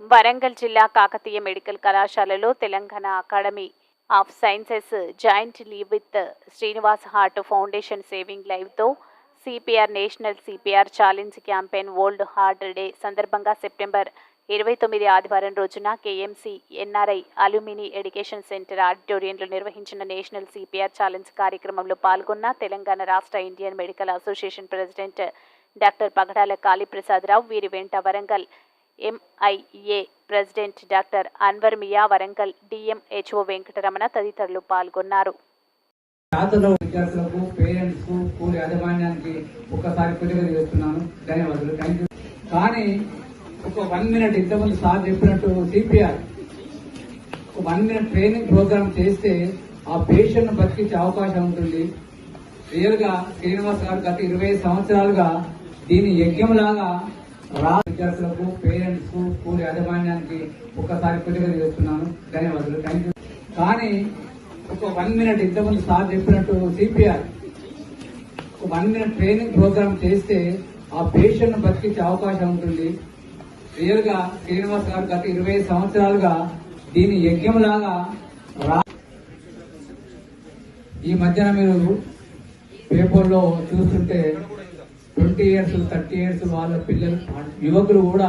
వరంగల్ జిల్లా కాకతీయ మెడికల్ కళాశాలలో Telangana academy of sciences joint leave with Srinivas heart foundation saving లైవ్తో CPR national CPR challenge campaign world heart day సందర్భంగా September ఇరవై తొమ్మిది ఆదివారం రోజున KMC NRI alumni education centre ఆడిటోరియంలో నిర్వహించిన నేషనల్ సిపిఆర్ ఛాలెంజ్ కార్యక్రమంలో పాల్గొన్న తెలంగాణ రాష్ట్ర Indian medical association president doctor Pagadala Kaliprasadarao వీరి వెంట Warangal MIA president doctor Anwar Mia Warangal DMHO Venkataramana తదితరులు పాల్గొన్నారు. విద్యార్థులకు పేరెంట్స్ స్కూల్ యాజమాన్యానికి ఒక్కసారి కృతజ్ఞత చేస్తున్నాను ధన్యవాదాలు. థ్యాంక్ యూ కానీ ఒక వన్ మినిట్ ఇంతకుముందు సార్ చెప్పినట్టు సిపిఆర్ ఒక వన్ మినిట్ ట్రైనింగ్ ప్రోగ్రామ్ చేస్తే ఆ పేషెంట్ బతికించే అవకాశం ఉంటుంది. రియల్గా శ్రీనివాస్ గారు గత ఇరవై సంవత్సరాలుగా దీని యజ్ఞంలాగా రా విద్యార్థులకు పేరెంట్స్ స్కూల్ యాజమాన్యానికి ఒక్కసారి కృతజ్ఞత చేస్తున్నాను ధన్యవాదాలు. థ్యాంక్ యూ కానీ ఒక వన్ మినిట్ ఇంతకుముందు సార్ చెప్పినట్టు సిపిఆర్ ఒక వన్ మినిట్ ట్రైనింగ్ ప్రోగ్రామ్ చేస్తే ఆ పేషెంట్ బతికించే అవకాశం ఉంటుంది. రియల్గా శ్రీనివాస్ గారు గత ఇరవై సంవత్సరాలుగా దీని యజ్ఞంలాగా రా ఈ మధ్యన మీరు పేపర్లో చూస్తుంటే ట్వంటీ ఇయర్స్ థర్టీ ఇయర్స్ వాళ్ళ పిల్లలు యువకులు కూడా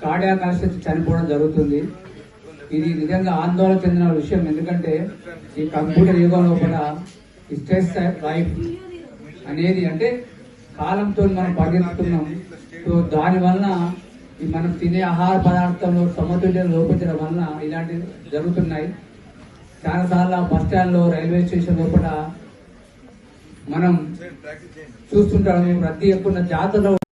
కార్డియాక్ చనిపోవడం జరుగుతుంది. ఇది నిజంగా ఆందోళన చెందిన విషయం. ఎందుకంటే ఈ కంప్యూటర్ యుగం లోపల స్ట్రెస్ లైఫ్ అనేది అంటే కాలంతో మనం పరిగెత్తుతున్నాం. సో దాని వలన ఈ మనం తినే ఆహార పదార్థంలో సమతుల్యం లోపించడం వలన ఇలాంటివి జరుగుతున్నాయి. చాలాసార్లు బస్ స్టాండ్లో రైల్వే స్టేషన్ లోపల మనం చూస్తుంటాము రద్దీ ఎక్కువ జాతరలో